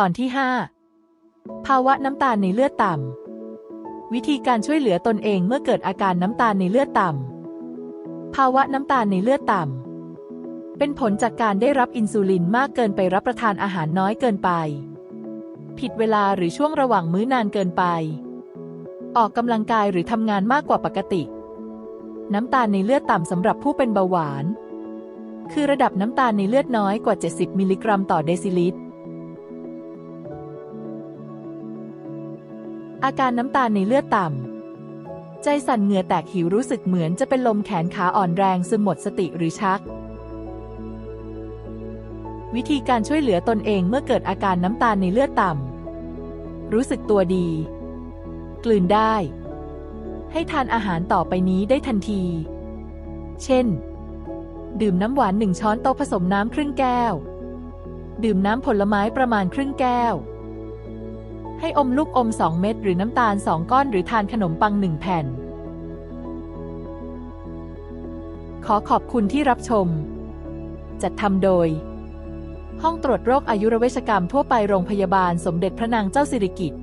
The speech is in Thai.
ตอนที่ 5 ภาวะน้ำตาลในเลือดต่ำ วิธีการช่วยเหลือตนเองเมื่อเกิดอาการน้ำตาลในเลือดต่ำ ภาวะน้ำตาลในเลือดต่ำ เป็นผลจากการได้รับอินซูลินมากเกินไปรับประทานอาหารน้อยเกินไป ผิดเวลาหรือช่วงระหว่างมื้อนานเกินไป ออกกำลังกายหรือทำงานมากกว่าปกติ น้ำตาลในเลือดต่ำสำหรับผู้เป็นเบาหวาน คือระดับน้ำตาลในเลือดน้อยกว่า 70 มิลลิกรัมต่อเดซิลิตร อาการน้ำตาลในเลือดต่ำ ใจสั่นเหงื่อแตกหิวรู้สึกเหมือนจะเป็นลมแขนขาอ่อนแรงซึมหมดสติหรือชัก วิธีการช่วยเหลือตนเองเมื่อเกิดอาการน้ำตาลในเลือดต่ำ รู้สึกตัวดี กลืนได้ ให้ทานอาหารต่อไปนี้ได้ทันที เช่น ดื่มน้ำหวานหนึ่งช้อนโต๊ะผสมน้ำครึ่งแก้ว ดื่มน้ำผลไม้ประมาณครึ่งแก้ว ให้อมลูกอม 2 เม็ดหรือน้ำตาล 2 ก้อนหรือทานขนมปัง 1 แผ่น ขอขอบคุณที่รับชม จัดทำโดย ห้องตรวจโรคอายุรเวชกรรมทั่วไปโรงพยาบาลสมเด็จพระนางเจ้าสิริกิติ์